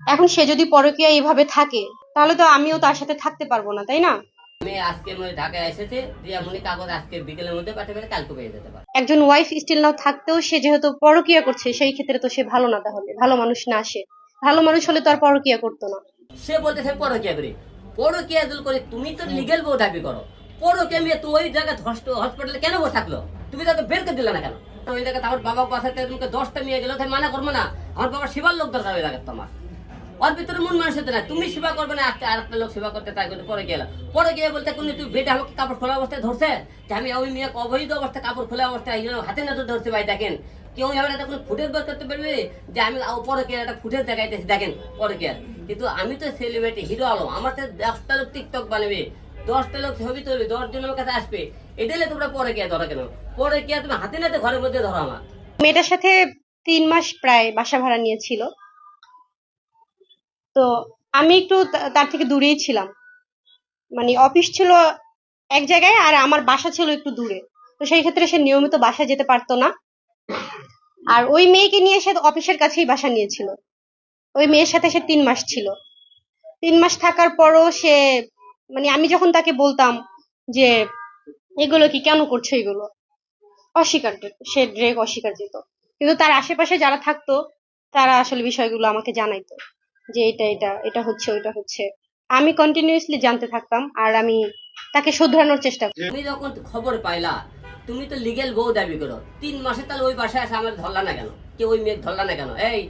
এখন সে যদি পরকীয়া এইভাবে থাকে তাহলে তো আমিও তার সাথে থাকতে পারব না তাই না? আমি আজকে ঢাকায় এসেছে দিয়ে কাগজ আজকে বিকেলের মধ্যে পাঠিয়ে কালকে পেয়ে যেতে পারে। একজন ওয়াইফ স্টিল নাও থাকতেও সে যেহেতু পরকীয়া করছে সেই ক্ষেত্রে তো সে ভালো না তাহলে ভালো মানুষ না সে। ভালো মানুষ হলে তো আর পরকীয়া করতো না। সে বলতেছে পরকিয়া করি। পরকিয়া দূর করে তুমি তো লিগেল বউ দাবি করো। পরকিয়া মেয়ে তুই ওই জায়গায় হসপিটালে কেন বসে থাকল? তুমি তাকে বের করে দিলে না কেন? ওই জায়গায় আমার বাবা পাশে তোমাকে দশটা মেয়ে গেল তাই মানা করব না। আমার বাবা সেবার লোক দরকার ওই জায়গায় তোমার। ওর ভিতরে মন মানুষ না তুমি সেবা করবে না, আজকে আরেকটা লোক সেবা করতে তাই করতে পরে পরে গিয়ে বলতে কোন তুই আমাকে কাপড় খোলা অবস্থায় ধরছে। যে আমি ওই মেয়ে অবৈধ অবস্থায় কাপড় খোলা অবস্থায় এই হাতে না তো ধরছে ভাই, দেখেন। কেউ একটা কোনো করতে পারবে? যে আমি পরে একটা দেখাইতেছি, দেখেন, পরে কিন্তু আমি তো সেলিব্রিটি হিরো আলম। আমার তো দশটা লোক টিকটক বানাবে। দশটা লোক ছবি তুলবে, দশ জন আমার কাছে আসবে। এটাই তোমরা পরে কে ধরো কেন? পরে কে তুমি হাতে নাতে ঘরের মধ্যে ধরো আমার। মেয়েটার সাথে তিন মাস প্রায় বাসা ভাড়া নিয়েছিল। তো আমি একটু তার থেকে দূরেই ছিলাম। মানে অফিস ছিল এক জায়গায় আর আমার বাসা ছিল একটু দূরে। তো সেই ক্ষেত্রে সে নিয়মিত বাসা যেতে পারতো না। আর ওই মেয়েকে নিয়ে সে অফিসের কাছেই বাসা নিয়েছিল। ওই মেয়ের সাথে সে তিন মাস ছিল। তিন মাস থাকার পরও সে মানে আমি যখন তাকে বলতাম যে, এগুলো কি, কেন করছ এগুলো? অস্বীকার সে ড্রেক অস্বীকার যেত। কিন্তু তার আশেপাশে যারা থাকতো, তারা আসলে বিষয়গুলো আমাকে জানাইতো। যে এটা এটা এটা হচ্ছে ওইটা হচ্ছে আমি কন্টিনিউয়াসলি জানতে থাকতাম আর আমি তাকে শুধরানোর চেষ্টা করতাম তুমি যখন খবর পাইলা তুমি তো লিগেল বউ দাবি করো তিন মাসে তাহলে ওই বাসায় আসে আমার ধরলা না কেন কে ওই মেয়ে ধরলা না কেন এই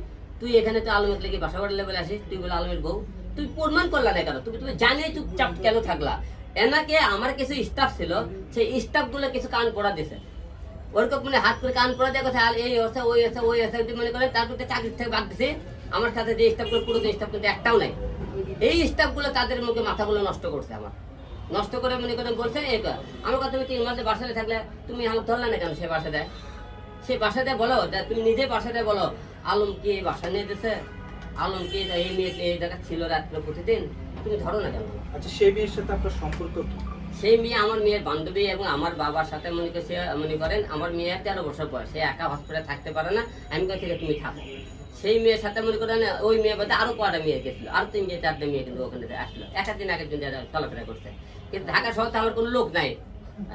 তুই এখানে তো আলমের লেগে বাসা বাড়ি লেভেলে আসিস তুই বলে আলমের বউ তুই প্রমাণ করলা না কেন তুমি তুমি জানিয়ে চুপচাপ কেন থাকলা এনাকে আমার কিছু স্টাফ ছিল সেই স্টাফগুলো কিছু কান পড়া দিছে ওরকম মানে হাত করে কান পড়া দেওয়া কথা এই আছে ওই আছে ওই আছে মনে করেন তারপর চাকরি থেকে বাদ দিছে আমার সাথে যে স্টাফগুলো পুরো স্টাফ কিন্তু একটাও নাই। এই স্টাফগুলো তাদের মুখে মাথাগুলো নষ্ট করছে আমার। নষ্ট করে মনে করেন বলছে এই। আমার কথা তুমি তিন মাসে বাসায় থাকলে তুমি আমার ধরলে না কেন সে বাসা দেয়? সে বাসা দেয় বলো তুমি নিজে বাসা দেয় বলো, আলম কি বাসা নিয়ে দিছে আলম কি এই মেয়ে, এই জায়গা ছিল রাত্রে প্রতিদিন? তুমি ধরো না কেন? আচ্ছা সেই মেয়ের সাথে আপনার সম্পর্ক কি? সেই মেয়ে আমার মেয়ের বান্ধবী এবং আমার বাবার সাথে মনে করে সে মনে করেন আমার মেয়ে তেরো বছর বয়স। সে একা হসপিটালে থাকতে পারে না। আমি কাছে তুমি থাকো। সেই মেয়ের সাথে মনে করেন, ওই মেয়ে বাদে আরও কটা মেয়ে গেছিল? আর তিন মেয়ে চারটে মেয়ে কিন্তু ওখানে আসলো এক দিন এক একজন যারা চলাফেরা করছে। কিন্তু ঢাকা শহরে আমার কোনো লোক নাই।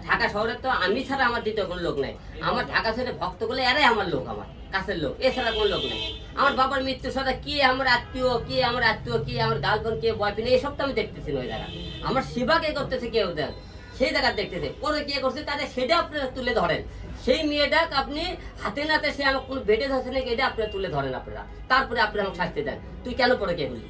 ঢাকা শহরে তো আমি ছাড়া আমার দ্বিতীয় কোনো লোক নাই। আমার ঢাকা শহরে ভক্তগুলো এরাই আমার লোক আমার, কাছের লোক, এছাড়া কোনো লোক নাই। আমার বাবার মৃত্যুর সাথে কি আমার আত্মীয়, কি আমার আত্মীয়, কি আমার গার্লফ্রেন্ড কে বয়ফ্রেন্ড এইসব তো আমি দেখতেছি না ওই জায়গা আমার সেবা কে করতেছে কেউ দেখ, সেই জায়গা দেখতেছে। পরে কে করছে তাদের সেটা আপনারা তুলে ধরেন। সেই মেয়েটা আপনি হাতে নাতে সে আমার কোনো বেডে ধরছে নাকি, এটা আপনারা তুলে ধরেন আপনারা। তারপরে আপনি আমাকে শাস্তি দেন। তুই কেন পরে কে বললি?